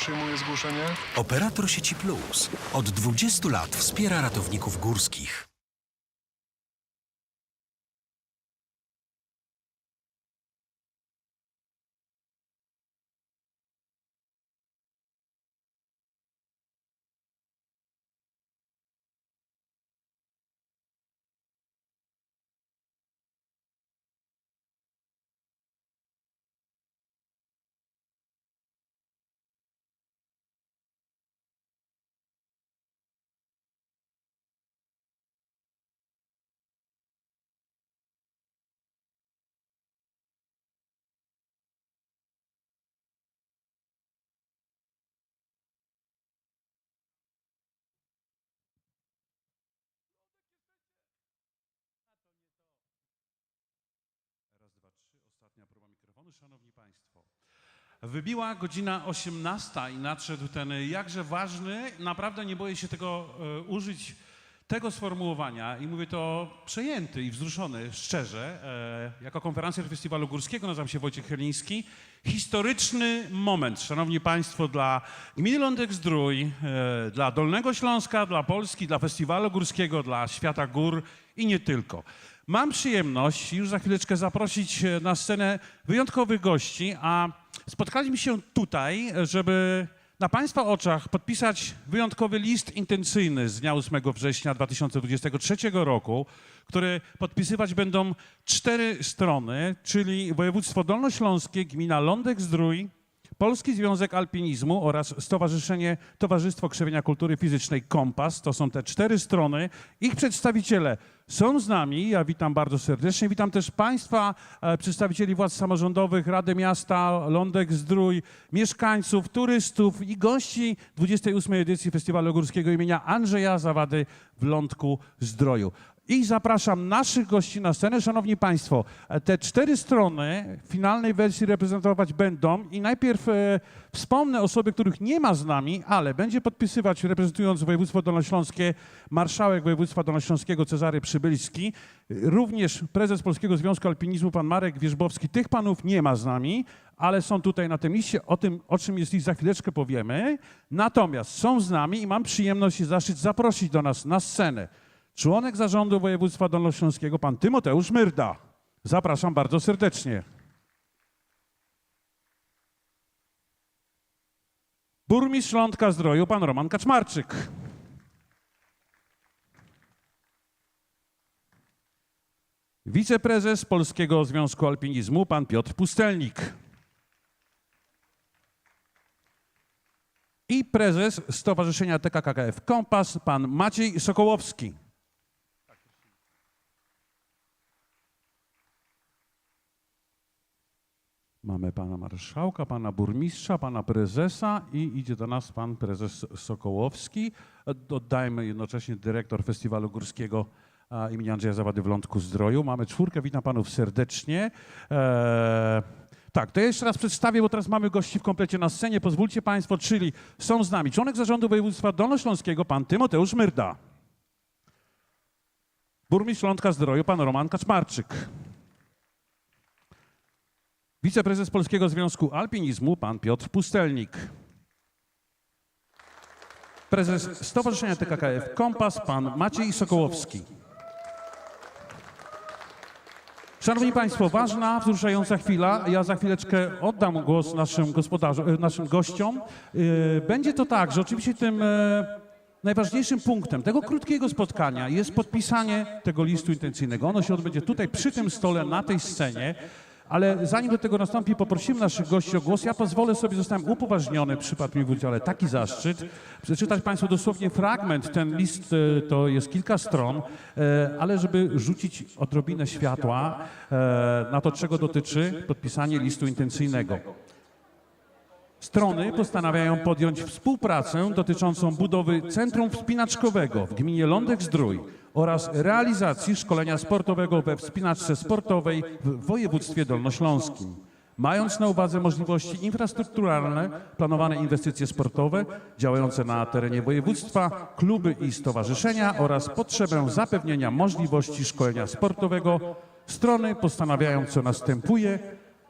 Przyjmuję zgłoszenie. Operator sieci Plus od 20 lat wspiera ratowników górskich. Szanowni Państwo. Wybiła godzina 18 i nadszedł ten jakże ważny, naprawdę nie boję się tego e, użyć, tego sformułowania i mówię to przejęty i wzruszony, szczerze, e, jako konferencjer Festiwalu Górskiego, nazywam się Wojciech Chyliński. Historyczny moment, Szanowni Państwo, dla gminy Lądek-Zdrój, e, dla Dolnego Śląska, dla Polski, dla Festiwalu Górskiego, dla Świata Gór i nie tylko. Mam przyjemność już za chwileczkę zaprosić e, na scenę wyjątkowych gości, a spotkaliśmy się tutaj, e, żeby na Państwa oczach podpisać wyjątkowy list intencyjny z dnia 8 września 2023 roku, który podpisywać będą cztery strony, czyli województwo dolnośląskie, gmina Lądek-Zdrój, Polski Związek Alpinizmu oraz Stowarzyszenie Towarzystwo Krzewienia Kultury Fizycznej Kompas. To są te cztery strony. Ich przedstawiciele są z nami. Ja witam bardzo serdecznie. Witam też Państwa, e, przedstawicieli władz samorządowych, Rady Miasta, Lądek Zdrój, mieszkańców, turystów i gości 28. edycji Festiwalu Górskiego imienia Andrzeja Zawady w Lądku Zdroju. I zapraszam naszych gości na scenę. Szanowni Państwo, e, te cztery strony w finalnej wersji reprezentować będą i najpierw e, wspomnę osoby, których nie ma z nami, ale będzie podpisywać reprezentując województwo dolnośląskie marszałek województwa dolnośląskiego Cezary Przybylski, również prezes Polskiego Związku Alpinizmu pan Marek Wierzbowski. Tych panów nie ma z nami, ale są tutaj na tym liście. O tym, o czym jest list, za chwileczkę powiemy. Natomiast są z nami i mam przyjemność i zaszczyt zaprosić do nas na scenę członek zarządu województwa dolnośląskiego, pan Tymoteusz Myrda. Zapraszam bardzo serdecznie. Burmistrz Lądka Zdroju, pan Roman Kaczmarczyk. Wiceprezes Polskiego Związku Alpinizmu, pan Piotr Pustelnik. I prezes Stowarzyszenia TKKF Kompas, pan Maciej Sokołowski. Mamy pana marszałka, pana burmistrza, pana prezesa i idzie do nas pan prezes Sokołowski. Oddajmy jednocześnie dyrektor Festiwalu Górskiego imienia Andrzeja Zawady w Lądku Zdroju. Mamy czwórkę, witam panów serdecznie. Eee, tak, to ja jeszcze raz przedstawię, bo teraz mamy gości w komplecie na scenie. Pozwólcie państwo, czyli są z nami członek zarządu województwa dolnośląskiego, pan Tymoteusz Myrda. Burmistrz Lądka Zdroju, pan Roman Kaczmarczyk. Wiceprezes Polskiego Związku Alpinizmu, pan Piotr Pustelnik. Prezes Stowarzyszenia TKKF Kompas, pan Maciej Sokołowski. Szanowni Państwo, ważna, wzruszająca chwila. Ja za chwileczkę oddam głos naszym, e, naszym gościom. E, Będzie to tak, że oczywiście tym e, najważniejszym punktem tego krótkiego spotkania jest podpisanie tego listu intencyjnego. Ono się odbędzie tutaj przy tym stole, na tej scenie. Ale zanim do tego nastąpi, poprosimy naszych gości o głos. Ja pozwolę sobie, zostałem upoważniony, przypadł mi w udziale taki zaszczyt, przeczytać Państwu dosłownie fragment. Ten list e, to jest kilka stron, e, ale żeby rzucić odrobinę światła e, na to, czego dotyczy podpisanie listu intencyjnego. Strony postanawiają podjąć współpracę dotyczącą budowy Centrum Wspinaczkowego w gminie Lądek-Zdrój oraz realizacji szkolenia sportowego we wspinaczce sportowej w województwie dolnośląskim. Mając na uwadze możliwości infrastrukturalne, planowane inwestycje sportowe działające na terenie województwa, kluby i stowarzyszenia oraz potrzebę zapewnienia możliwości szkolenia sportowego, strony postanawiają co następuje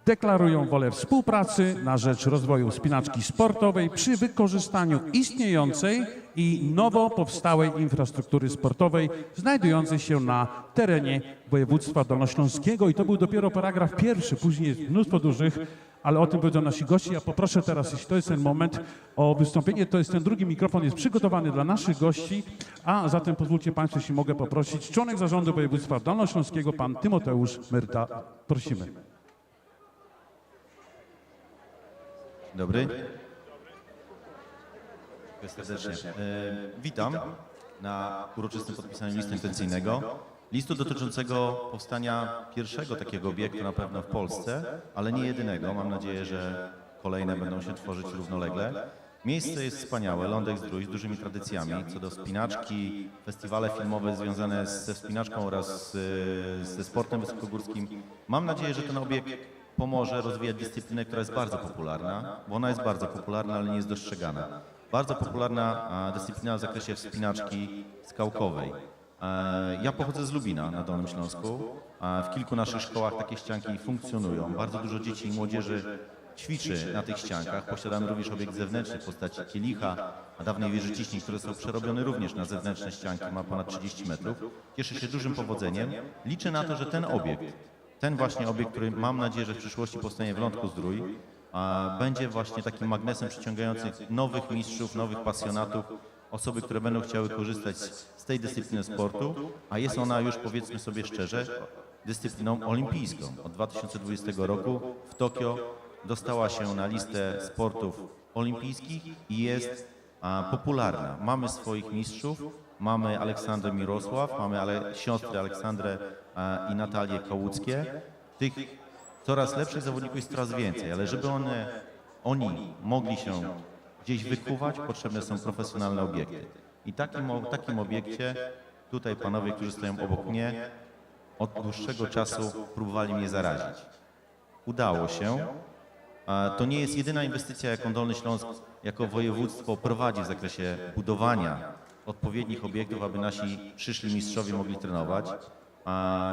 deklarują wolę współpracy na rzecz rozwoju wspinaczki sportowej przy wykorzystaniu istniejącej i nowo powstałej infrastruktury sportowej znajdującej się na terenie województwa dolnośląskiego. I to był dopiero paragraf pierwszy, później jest mnóstwo dużych, ale o tym będą nasi goście. Ja poproszę teraz, jeśli to jest ten moment, o wystąpienie. To jest ten drugi mikrofon, jest przygotowany dla naszych gości, a zatem pozwólcie Państwo, jeśli mogę poprosić, członek zarządu województwa dolnośląskiego, pan Tymoteusz Myrta. Prosimy. Dobry. Serdecznie. E, witam na uroczystym podpisaniu listu intencyjnego. Listu dotyczącego powstania pierwszego takiego obiektu na pewno w Polsce, ale nie jedynego. Mam nadzieję, że kolejne będą się tworzyć równolegle. Miejsce jest wspaniałe, Lądek Zdrój z dużymi tradycjami co do wspinaczki, festiwale filmowe związane ze wspinaczką oraz e, ze sportem wysokogórskim. Mam nadzieję, że ten obiekt pomoże rozwijać dyscyplinę, która jest bardzo popularna, bo ona jest bardzo popularna, ale nie jest dostrzegana. Bardzo popularna dyscyplina w zakresie wspinaczki skałkowej. E, Ja pochodzę z Lubina na Dolnym Śląsku. W kilku naszych szkołach takie ścianki funkcjonują. Bardzo dużo dzieci i młodzieży ćwiczy na tych ściankach. Posiadamy również obiekt zewnętrzny w postaci kielicha, a dawnej wieży ciśnień, które są przerobione również na zewnętrzne ścianki, ma ponad 30 metrów. Cieszy się dużym powodzeniem. Liczę na to, że ten obiekt ten właśnie obiekt, który mam nadzieję, że w przyszłości powstanie w Lądku Zdrój, będzie właśnie takim magnesem przyciągającym nowych mistrzów, nowych pasjonatów, osoby, które będą chciały korzystać z tej dyscypliny sportu, a jest ona już, powiedzmy sobie szczerze, dyscypliną olimpijską. Od 2020 roku w Tokio dostała się na listę sportów olimpijskich i jest popularna. Mamy swoich mistrzów, mamy Aleksandrę Mirosław, mamy ale, siostry Aleksandrę i Natalię Kałuckie. Tych coraz lepszych zawodników jest coraz więcej, ale żeby one, oni mogli się gdzieś wykuwać, potrzebne są profesjonalne obiekty. I takim, o- takim obiekcie tutaj panowie, którzy stoją obok mnie, od dłuższego czasu próbowali mnie zarazić. Udało się. To nie jest jedyna inwestycja, jaką Dolny Śląsk jako województwo prowadzi w zakresie budowania odpowiednich obiektów, aby nasi przyszli mistrzowie mogli trenować.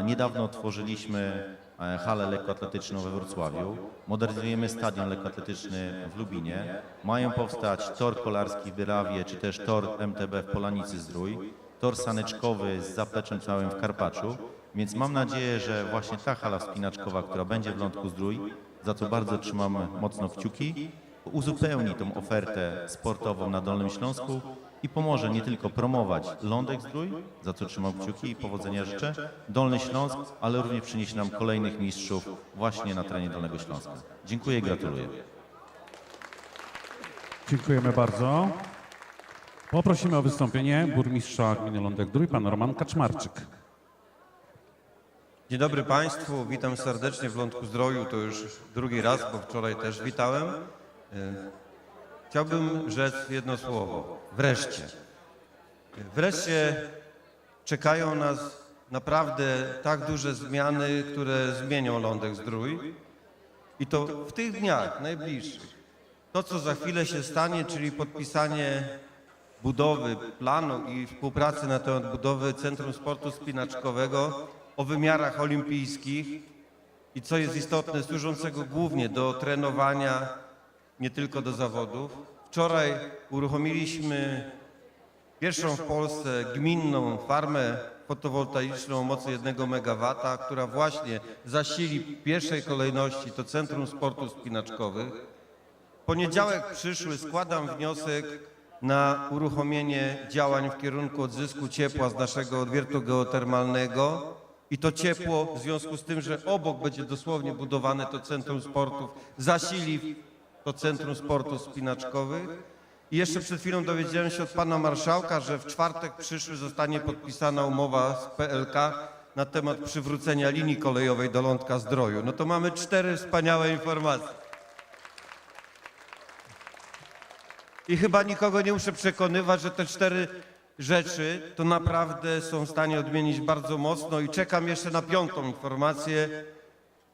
Niedawno otworzyliśmy e, halę lekkoatletyczną we Wrocławiu. Modernizujemy stadion lekkoatletyczny w Lubinie. Mają powstać tor kolarski w Byrawie, czy też tor MTB w Polanicy Zdrój, tor saneczkowy z zapleczem całym w Karpaczu. Więc mam nadzieję, że właśnie ta hala wspinaczkowa, która będzie w Lądku Zdrój, za co bardzo trzymamy mocno kciuki, uzupełni tą ofertę sportową na Dolnym Śląsku i pomoże nie tylko promować Lądek Zdrój, za co trzymam kciuki i powodzenia życzę, Dolny Śląsk, ale również przyniesie nam kolejnych mistrzów właśnie na terenie Dolnego Śląska. Dziękuję i gratuluję. Dziękujemy bardzo. Poprosimy o wystąpienie burmistrza gminy Lądek-Drój, pan Roman Kaczmarczyk. Dzień dobry Państwu, witam serdecznie w Lądku Zdroju, to już drugi raz, bo wczoraj też witałem. E, Chciałbym rzec jedno słowo. Wreszcie. Wreszcie czekają nas naprawdę tak duże zmiany, które zmienią Lądek Zdrój. I to w tych dniach najbliższych. To, co za chwilę się stanie, czyli podpisanie budowy, planu i współpracy na temat budowy Centrum Sportu Spinaczkowego o wymiarach olimpijskich i co jest istotne, służącego głównie do trenowania, nie tylko do zawodów. Wczoraj uruchomiliśmy pierwszą w Polsce gminną farmę fotowoltaiczną o mocy 1 MW, która właśnie zasili w pierwszej kolejności to Centrum Sportu Spinaczkowych. Poniedziałek przyszły składam wniosek na uruchomienie działań w kierunku odzysku ciepła z naszego odwiertu geotermalnego i to ciepło w związku z tym, że obok będzie dosłownie budowane to centrum sportów, zasili to centrum sportów spinaczkowych. I jeszcze przed chwilą dowiedziałem się od pana marszałka, że w czwartek przyszły zostanie podpisana umowa z PLK na temat przywrócenia linii kolejowej do Lądka Zdroju. No to mamy cztery wspaniałe informacje. I chyba nikogo nie muszę przekonywać, że te cztery rzeczy to naprawdę są w stanie odmienić bardzo mocno i czekam jeszcze na piątą informację,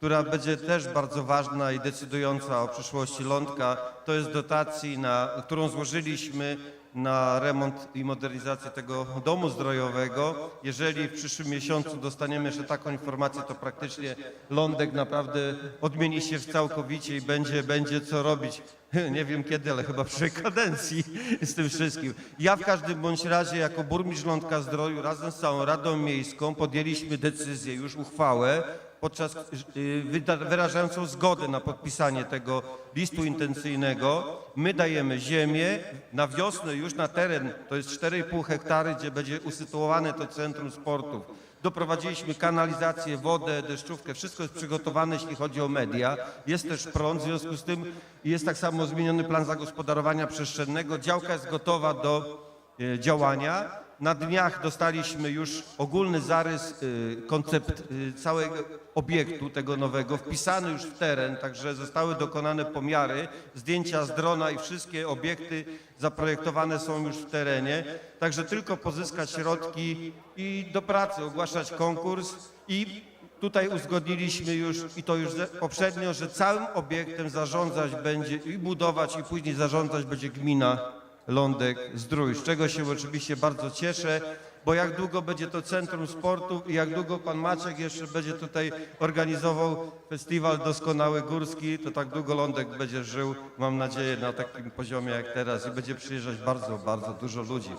która będzie też bardzo ważna i decydująca o przyszłości Lądka. To jest dotacji, na, którą złożyliśmy na remont i modernizację tego domu zdrojowego. Jeżeli w przyszłym miesiącu dostaniemy jeszcze taką informację, to praktycznie Lądek naprawdę odmieni się całkowicie i będzie, będzie co robić. Nie wiem kiedy, ale chyba przyszłej kadencji z tym wszystkim. Ja w każdym bądź razie jako burmistrz Lądka Zdroju razem z całą Radą Miejską podjęliśmy decyzję, już uchwałę, podczas y, wyrażającą zgodę na podpisanie tego listu intencyjnego. My dajemy ziemię na wiosnę już na teren, to jest 4,5 hektary, gdzie będzie usytuowane to centrum sportów. Doprowadziliśmy kanalizację, wodę, deszczówkę, wszystko jest przygotowane, jeśli chodzi o media. Jest też prąd, w związku z tym jest tak samo zmieniony plan zagospodarowania przestrzennego. Działka jest gotowa do e, działania. Na dniach dostaliśmy już ogólny zarys, y, koncept y, całego obiektu tego nowego, wpisany już w teren, także zostały dokonane pomiary, zdjęcia z drona i wszystkie obiekty zaprojektowane są już w terenie. Także tylko pozyskać środki i do pracy, ogłaszać konkurs i Tutaj uzgodniliśmy już, i to już ze- poprzednio, że całym obiektem zarządzać będzie i budować, i później zarządzać będzie gmina Lądek Zdrój, z czego się oczywiście bardzo cieszę, bo jak długo będzie to centrum sportu i jak długo pan Maciek jeszcze będzie tutaj organizował festiwal Doskonały Górski, to tak długo Lądek będzie żył, mam nadzieję, na takim poziomie jak teraz i będzie przyjeżdżać bardzo, bardzo dużo ludzi.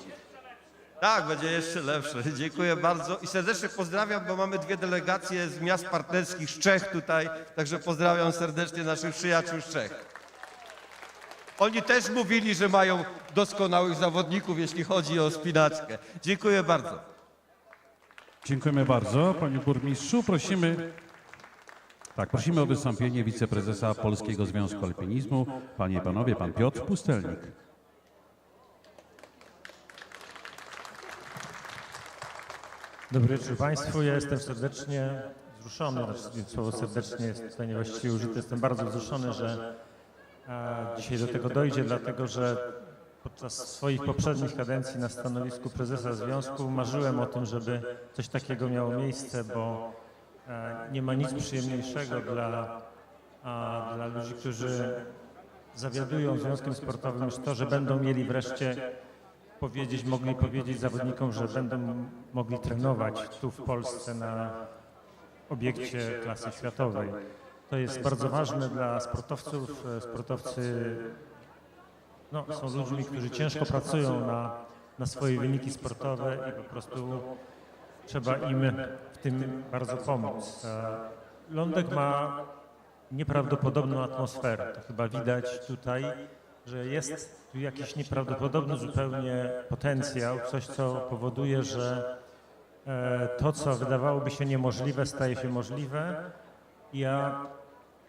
Tak, będzie jeszcze lepsze. Dziękuję bardzo i serdecznie pozdrawiam, bo mamy dwie delegacje z miast partnerskich z Czech tutaj, także pozdrawiam serdecznie naszych przyjaciół z Czech. Oni też mówili, że mają doskonałych zawodników, jeśli chodzi o spinaczkę. Dziękuję bardzo. Dziękujemy bardzo, panie burmistrzu. Prosimy, tak, prosimy o wystąpienie wiceprezesa Polskiego Związku Alpinizmu. Panie i panowie, pan Piotr Pustelnik. Dobry wieczór Państwu. Ja jestem serdecznie wzruszony, znaczy słowo serdecznie jest tutaj niewłaściwie użyte. Jestem bardzo wzruszony, że dzisiaj do tego dojdzie, dlatego że podczas swoich poprzednich kadencji na stanowisku prezesa związku marzyłem o tym, żeby coś takiego miało miejsce, bo e, nie ma nic przyjemniejszego dla, dla ludzi, którzy zawiadują związkiem sportowym niż to, że będą mieli wreszcie powiedzieć, mogli powiedzieć zawodnikom, że będą mogli trenować tu w Polsce na obiekcie klasy światowej. To jest bardzo ważne dla sportowców. Sportowcy no, są ludźmi, którzy ciężko pracują na, na swoje wyniki sportowe i po prostu trzeba im w tym bardzo pomóc. Lądek ma nieprawdopodobną atmosferę. To chyba widać tutaj, że jest tu jakiś nieprawdopodobny zupełnie potencjał, coś co powoduje, że e, to, co wydawałoby się niemożliwe, staje się możliwe. Ja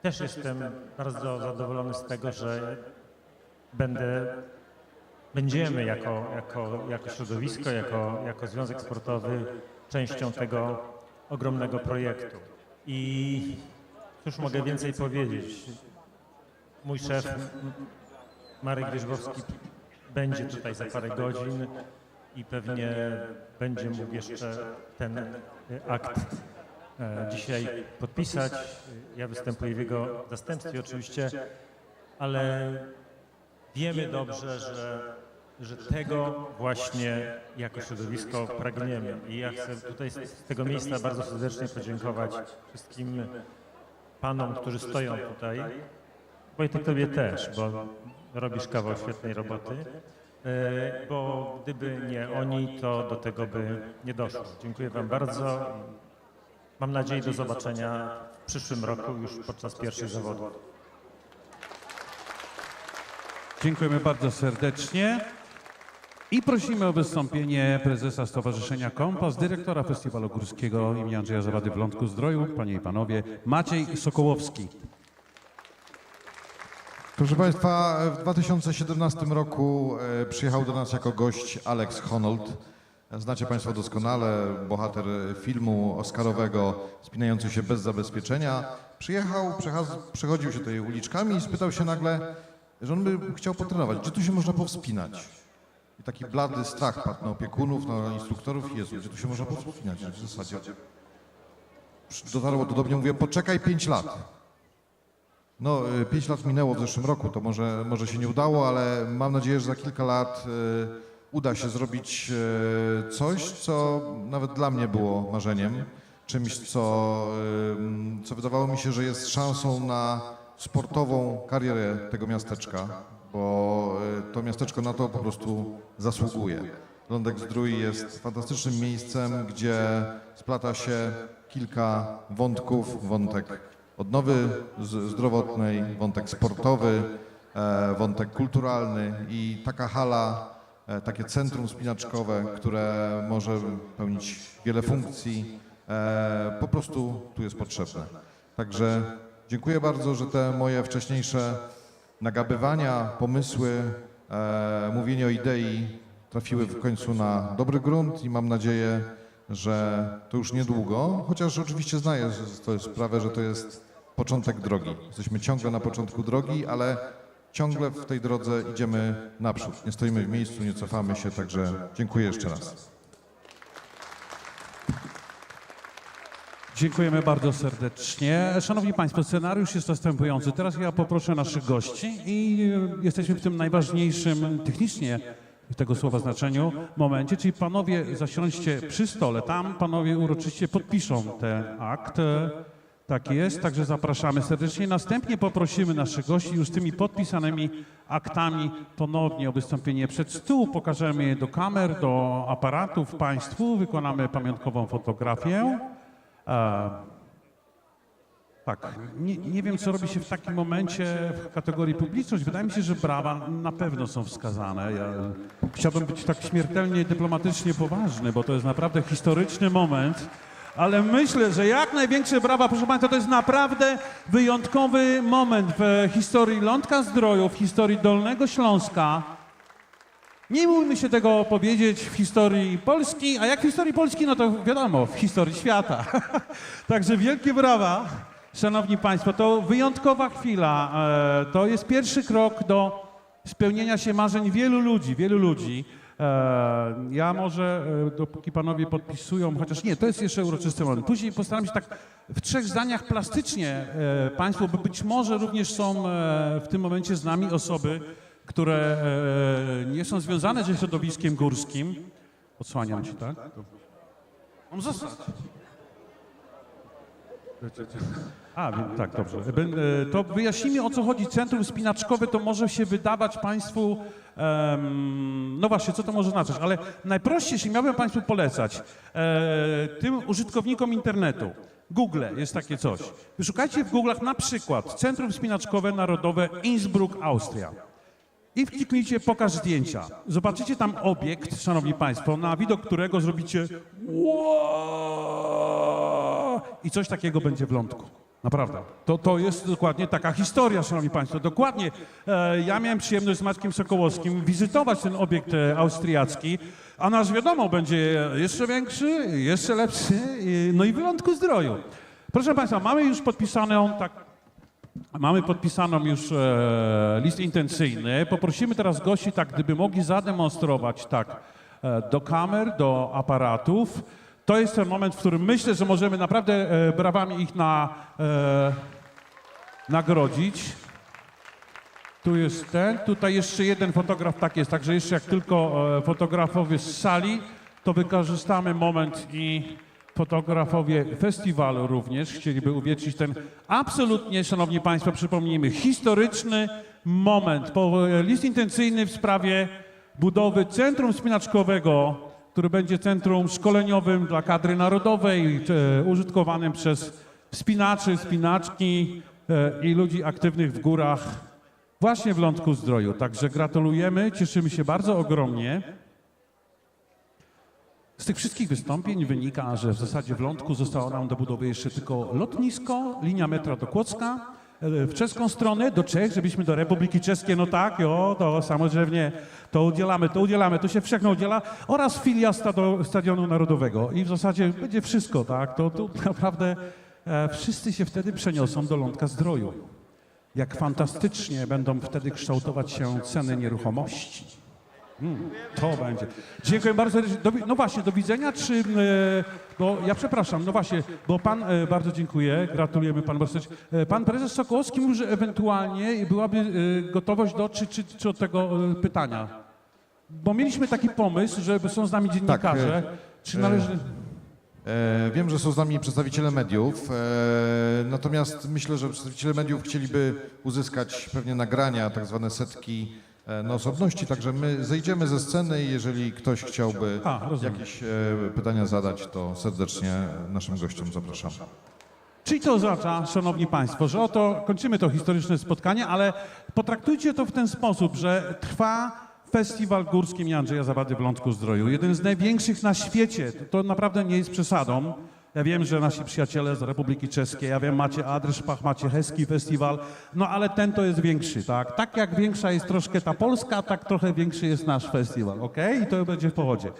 też jestem bardzo zadowolony z tego, że będę, będziemy jako, jako, jako środowisko, jako, jako związek sportowy częścią tego ogromnego projektu. I cóż mogę więcej powiedzieć? Mój szef Marek Wierzbowski będzie tutaj za parę godzin i pewnie będzie mógł jeszcze ten e, akt dzisiaj podpisać. Ja występuję w jego zastępstwie oczywiście, ale wiemy dobrze, że, że tego właśnie jako środowisko pragniemy. I ja chcę tutaj z z tego miejsca bardzo serdecznie podziękować wszystkim panom, którzy stoją tutaj. Wojtek, tobie też, bo robisz kawał świetnej roboty. E, Bo gdyby nie oni, to do tego by nie doszło. Dziękuję Wam bardzo. Mam nadzieję do zobaczenia w przyszłym roku już podczas pierwszych zawodów. Dziękujemy bardzo serdecznie. I prosimy o wystąpienie prezesa Stowarzyszenia Kompas, dyrektora Festiwalu Górskiego im. Andrzeja Zawady w Lądku Zdroju, panie i panowie, Maciej Sokołowski. Proszę Państwa, w 2017 roku e, przyjechał do nas jako gość Alex Honnold. Znacie Państwo doskonale, bohater filmu oscarowego Spinający się bez zabezpieczenia. Przyjechał, przechodził się tutaj uliczkami i spytał się nagle, że on by chciał potrenować, gdzie tu się można powspinać. I taki blady strach padł na opiekunów, na instruktorów. Jezu, gdzie tu się można powspinać? W zasadzie dotarło to do mnie, mówię, poczekaj 5 lat. No, 5 lat minęło w zeszłym roku, to może, może się nie udało, ale mam nadzieję, że za kilka lat e, uda się zrobić e, coś, co nawet dla mnie było marzeniem, czymś, co, e, co wydawało mi się, że jest szansą na sportową karierę tego miasteczka, bo e, to miasteczko na to po prostu zasługuje. Lądek Zdrój jest fantastycznym miejscem, gdzie splata się kilka wątków, wątek odnowy zdrowotnej, wątek sportowy, wątek kulturalny i taka hala, takie centrum spinaczkowe, które może pełnić wiele funkcji, e, po prostu tu jest potrzebne. Także dziękuję bardzo, że te moje wcześniejsze nagabywania, pomysły, e, mówienie o idei trafiły w końcu na dobry grunt i mam nadzieję, że to już niedługo, chociaż oczywiście znaję to jest sprawę, że to jest początek drogi. Jesteśmy ciągle na początku drogi, ale ciągle w tej drodze idziemy naprzód. Nie stoimy w miejscu, nie cofamy się, także dziękuję jeszcze raz. Dziękujemy bardzo serdecznie. Szanowni Państwo, scenariusz jest następujący. Teraz ja poproszę naszych gości i jesteśmy w tym najważniejszym technicznie tego słowa znaczeniu momencie, czyli panowie zasiądźcie przy stole. Tam panowie uroczyście podpiszą ten akt. E, Tak jest, także zapraszamy serdecznie. Następnie poprosimy naszych gości już z tymi podpisanymi aktami ponownie o wystąpienie przed stół. Pokażemy je do kamer, do aparatów Państwu. Wykonamy pamiątkową fotografię. E, tak, nie, nie wiem, co robi się w takim momencie w kategorii publiczność. Wydaje mi się, że brawa na pewno są wskazane. Ja chciałbym być tak śmiertelnie dyplomatycznie poważny, bo to jest naprawdę historyczny moment. Ale myślę, że jak największe brawa, proszę Państwa, to jest naprawdę wyjątkowy moment w historii Lądka Zdroju, w historii Dolnego Śląska. Nie bójmy się tego powiedzieć w historii Polski, a jak w historii Polski, no to wiadomo, w historii świata. Także wielkie brawa, szanowni państwo, to wyjątkowa chwila. E, To jest pierwszy krok do spełnienia się marzeń wielu ludzi, wielu ludzi. E, Ja może, e, dopóki panowie podpisują, chociaż nie, to jest jeszcze uroczysty moment. Później postaram się tak w trzech zdaniach plastycznie e, państwu, bo być może również są w tym momencie z nami osoby, które nie są związane ze środowiskiem górskim. Odsłaniam ci, tak? Mam zostać. A, tak, dobrze. To wyjaśnijmy, o co chodzi. Centrum spinaczkowe to może się wydawać Państwu, em, no właśnie, co to może znaczyć, ale najprościej, jeśli miałbym Państwu polecać, e, tym użytkownikom internetu, Google jest takie coś. Wyszukajcie w Google'ach na przykład Centrum Spinaczkowe Narodowe Innsbruck, Austria. I wkliknijcie pokaż zdjęcia. Zobaczycie tam obiekt, szanowni państwo, na widok którego zrobicie "Ło!" i coś takiego będzie w lądku. Naprawdę. To, to jest dokładnie taka historia, szanowni państwo. Dokładnie. E, ja miałem przyjemność z Maćkiem Sokołowskim wizytować ten obiekt e, austriacki, a nasz wiadomo będzie jeszcze większy, jeszcze lepszy, no i w lądku zdroju. Proszę państwa, mamy już podpisaną tak Mamy podpisaną już e, list intencyjny. Poprosimy teraz gości, tak gdyby mogli zademonstrować tak do kamer, do aparatów. To jest ten moment, w którym myślę, że możemy naprawdę e, brawami ich na, e, nagrodzić. Tu jest ten, tutaj jeszcze jeden fotograf, tak jest, także jeszcze jak tylko e, fotografowie z sali, to wykorzystamy moment i fotografowie festiwalu również chcieliby uwiecznić ten absolutnie, szanowni państwo, przypomnijmy, historyczny moment, e, list intencyjny w sprawie budowy Centrum Spinaczkowego, który będzie centrum szkoleniowym dla kadry narodowej, e, użytkowanym przez spinaczy, spinaczki e, i ludzi aktywnych w górach właśnie w Lądku Zdroju. Także gratulujemy, cieszymy się bardzo ogromnie. Z tych wszystkich wystąpień wynika, że w zasadzie w Lądku zostało nam do budowy jeszcze tylko lotnisko, linia metra do Kłodzka, w czeską stronę, do Czech, żebyśmy do Republiki Czeskiej, no tak, jo, to samodzielnie, to udzielamy, to udzielamy, to się wszechno udziela, oraz filia Stadionu Narodowego. I w zasadzie będzie wszystko, tak, to tu naprawdę e, wszyscy się wtedy przeniosą do Lądka Zdroju. Jak fantastycznie będą wtedy kształtować się ceny nieruchomości. To będzie. Dziękuję bardzo. Do, no właśnie, do widzenia, czy... E, bo ja przepraszam, no właśnie, bo pan, e, bardzo dziękuję, gratulujemy pan bardzo. E, pan prezes Sokołowski mówi, że ewentualnie byłaby gotowość do czy, czy, czy od tego pytania. Bo mieliśmy taki pomysł, że są z nami dziennikarze. czy należy... E, Wiem, że są z nami przedstawiciele mediów, e, natomiast myślę, że przedstawiciele mediów chcieliby uzyskać pewnie nagrania, tak zwane setki e, na osobności, także my zejdziemy ze sceny i jeżeli ktoś chciałby A, rozumiem. jakieś e, pytania zadać, to serdecznie naszym gościom zapraszam. Czyli to oznacza, szanowni państwo, że oto kończymy to historyczne spotkanie, ale potraktujcie to w ten sposób, że trwa Festiwal Górski im. Andrzeja Zawady w Lądku Zdroju. Jeden z największych na świecie. To naprawdę nie jest przesadą. Ja wiem, że nasi przyjaciele z Republiki Czeskiej, ja wiem, macie Adryszpach, macie Heski Festiwal, no ale ten to jest większy, tak? Tak jak większa jest troszkę ta Polska, tak trochę większy jest nasz festiwal, ok? I to będzie w powodzie.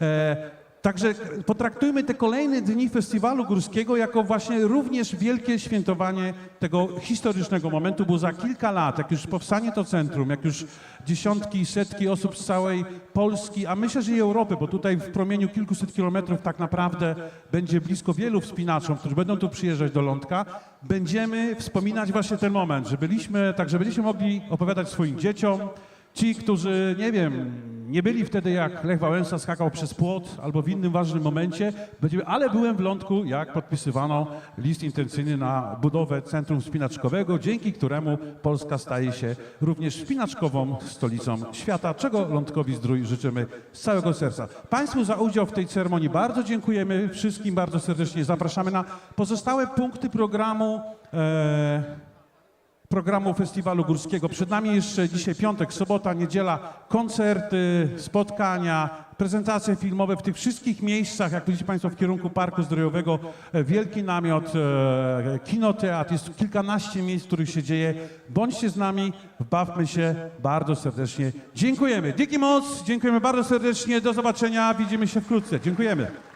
E, Także potraktujmy te kolejne dni festiwalu górskiego jako właśnie również wielkie świętowanie tego historycznego momentu, bo za kilka lat, jak już powstanie to centrum, jak już dziesiątki i setki osób z całej Polski, a myślę, że i Europy, bo tutaj w promieniu kilkuset kilometrów tak naprawdę będzie blisko wielu wspinaczom, którzy będą tu przyjeżdżać do Lądka, będziemy wspominać właśnie ten moment, że byliśmy, tak, że będziecie mogli opowiadać swoim dzieciom, Ci, którzy, nie wiem, nie byli wtedy jak Lech Wałęsa skakał przez płot albo w innym ważnym momencie, ale byłem w Lądku, jak podpisywano list intencyjny na budowę Centrum Spinaczkowego, dzięki któremu Polska staje się również spinaczkową stolicą świata, czego Lądkowi Zdrój życzymy z całego serca. Państwu za udział w tej ceremonii bardzo dziękujemy, wszystkim bardzo serdecznie zapraszamy na pozostałe punkty programu. E, programu Festiwalu Górskiego. Przed nami jeszcze dzisiaj piątek, sobota, niedziela, koncerty, spotkania, prezentacje filmowe w tych wszystkich miejscach, jak widzicie Państwo w kierunku Parku Zdrojowego, e, wielki namiot, e, kinoteatr, jest kilkanaście miejsc, w których się dzieje. Bądźcie z nami, bawmy się bardzo serdecznie. Dziękujemy. Dzięki moc, dziękujemy bardzo serdecznie, do zobaczenia, widzimy się wkrótce. Dziękujemy.